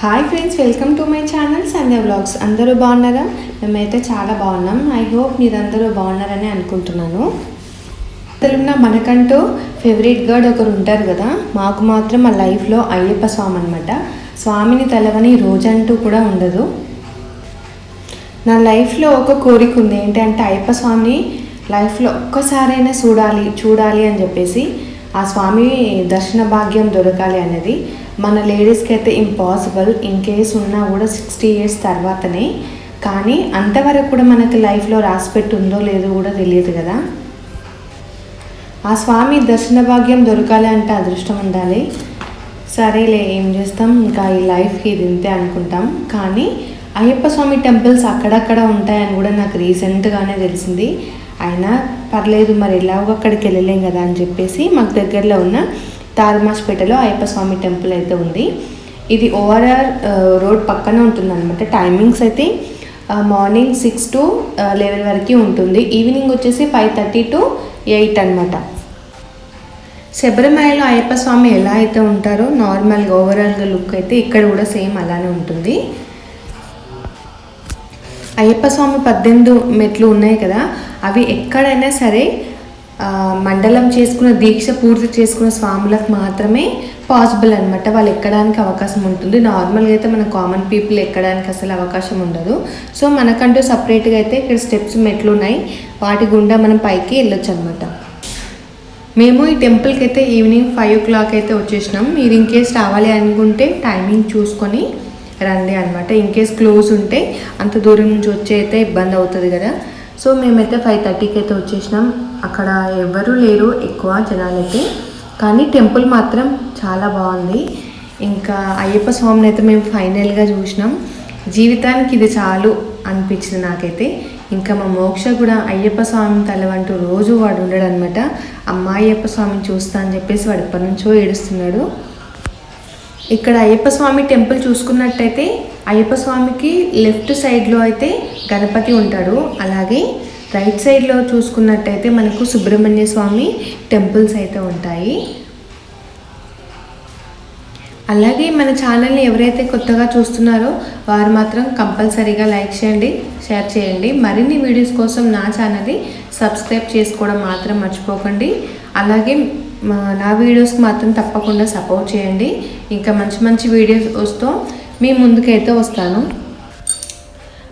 Hi friends welcome to my channel Sandhya vlogs అందరూ బాగున్నారా? మేమైతే చాలా బాగున్నాం. ఐ హోప్ మీరందరూ బాగున్నారని అనుకుంటున్నాను. తెలుగున మనకంటూ ఫేవరెట్ గాడ్ ఒకరు ఉంటారు కదా మాకు మాత్రం మా లైఫ్లో అయ్యప్ప స్వామి అనమాట స్వామిని తెలవని రోజంటూ కూడా ఉండదు. నా లైఫ్లో ఒక కోరిక ఉంది. ఏంటంటే అయ్యప్ప స్వామిని లైఫ్లో ఒక్కసారైనా చూడాలి చూడాలి అని చెప్పేసి ఆ స్వామి దర్శన భాగ్యం దొరకాలి అనేది మన లేడీస్కి అయితే ఇంపాసిబుల్ ఇన్ కేస్ ఉన్నా కూడా సిక్స్టీ ఇయర్స్ తర్వాతనే. కానీ అంతవరకు కూడా మనకి లైఫ్లో రాసిపెట్టి ఉందో లేదో కూడా తెలియదు కదా. ఆ స్వామి దర్శన భాగ్యం దొరకాలి అంటే అదృష్టం ఉండాలి. సరేలే ఏం చేస్తాం? ఇంకా ఈ లైఫ్కి ఇది ఇంతే అనుకుంటాం. కానీ అయ్యప్ప స్వామి టెంపుల్స్ అక్కడక్కడ ఉంటాయని కూడా నాకు రీసెంట్గానే తెలిసింది. అయినా పర్లేదు మరి ఎలాగో అక్కడికి వెళ్ళలేం కదా అని చెప్పేసి మాకు దగ్గరలో ఉన్న తారమాస్పేటలో అయ్యప్ప స్వామి టెంపుల్ అయితే ఉంది. ఇది ఓఆర్ఆర్ రోడ్ పక్కన ఉంటుంది అనమాట టైమింగ్స్ అయితే మార్నింగ్ సిక్స్ టు లెవెన్ వరకు ఉంటుంది. ఈవినింగ్ వచ్చేసి ఫైవ్ థర్టీ టు ఎయిట్ అనమాట శబరిమలలో అయ్యప్ప స్వామి ఎలా అయితే ఉంటారో నార్మల్గా ఓవరాల్గా లుక్ అయితే ఇక్కడ కూడా సేమ్ అలానే ఉంటుంది. అయ్యప్ప స్వామి పద్దెనిమిది మెట్లు ఉన్నాయి కదా అవి ఎక్కడైనా సరే మండలం చేసుకున్న దీక్ష పూర్తి చేసుకున్న స్వాములకు మాత్రమే పాసిబుల్ అనమాట వాళ్ళు ఎక్కడానికి అవకాశం ఉంటుంది. నార్మల్గా అయితే మన కామన్ పీపుల్ ఎక్కడానికి అసలు అవకాశం ఉండదు. సో మనకంటూ సపరేట్గా అయితే ఇక్కడ స్టెప్స్ మెట్లు ఉన్నాయి. వాటి గుండా మనం పైకి వెళ్ళొచ్చు అనమాట మేము ఈ టెంపుల్కి అయితే ఈవినింగ్ ఫైవ్ ఓ క్లాక్ అయితే వచ్చేసినాం. మీరు ఇన్ కేస్ రావాలి అనుకుంటే టైమింగ్ చూసుకొని రండి అనమాట ఇన్ కేస్ క్లోజ్ ఉంటే అంత దూరం నుంచి వచ్చే అయితే ఇబ్బంది అవుతుంది కదా. సో మేమైతే ఫైవ్ థర్టీకి అయితే వచ్చేసినాం. అక్కడ ఎవరు లేరు ఎక్కువ జనాలైతే. కానీ టెంపుల్ మాత్రం చాలా బాగుంది. ఇంకా అయ్యప్ప స్వామిని అయితే మేము ఫైనల్గా చూసినాం. జీవితానికి ఇది చాలు అనిపించింది నాకైతే. ఇంకా మా మోక్ష కూడా అయ్యప్ప స్వామి తలవంటూ రోజు వాడు ఉండడు అనమాట అమ్మ అయ్యప్ప స్వామిని చూస్తా అని చెప్పేసి వాడు ఎప్పటి నుంచో ఏడుస్తున్నాడు. ఇక్కడ అయ్యప్ప స్వామి టెంపుల్ చూసుకున్నట్టయితే అయ్యప్ప స్వామికి లెఫ్ట్ సైడ్లో అయితే గణపతి ఉంటాడు. అలాగే రైట్ సైడ్లో చూసుకున్నట్టయితే మనకు సుబ్రహ్మణ్య స్వామి టెంపుల్స్ అయితే ఉంటాయి. అలాగే మన ఛానల్ని ఎవరైతే కొత్తగా చూస్తున్నారో వారు మాత్రం కంపల్సరీగా లైక్ చేయండి షేర్ చేయండి. మరిన్ని వీడియోస్ కోసం నా ఛానల్ని సబ్స్క్రైబ్ చేసుకోవడం మాత్రం మర్చిపోకండి. అలాగే మా- నా వీడియోస్కి మాత్రం తప్పకుండా సపోర్ట్ చేయండి. ఇంకా మంచి మంచి వీడియోస్ వస్తూ మీ ముందుకైతే వస్తాను.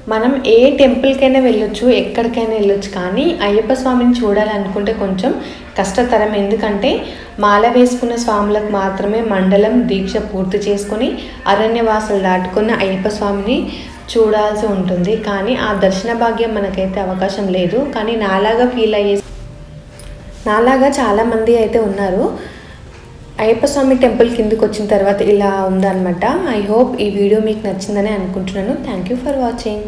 మనం ఏ టెంపుల్కైనా వెళ్ళొచ్చు ఎక్కడికైనా వెళ్ళొచ్చు కానీ అయ్యప్ప స్వామిని చూడాలనుకుంటే కొంచెం కష్టతరం. ఎందుకంటే మాల వేసుకున్న స్వాములకు మాత్రమే మండలం దీక్ష పూర్తి చేసుకొని అరణ్యవాసులు దాటుకున్న అయ్యప్ప స్వామిని చూడాల్సి ఉంటుంది. కానీ ఆ దర్శన భాగ్యం మనకైతే అవకాశం లేదు. కానీ నాలాగా ఫీల్ అయ్యే నాలాగా చాలామంది అయితే ఉన్నారు. అయ్యప్ప స్వామి టెంపుల్ కిందకి వచ్చిన తర్వాత ఇలా ఉందన్నమాట. ఐ హోప్ ఈ వీడియో మీకు నచ్చిందని అనుకుంటున్నాను. Thank you for watching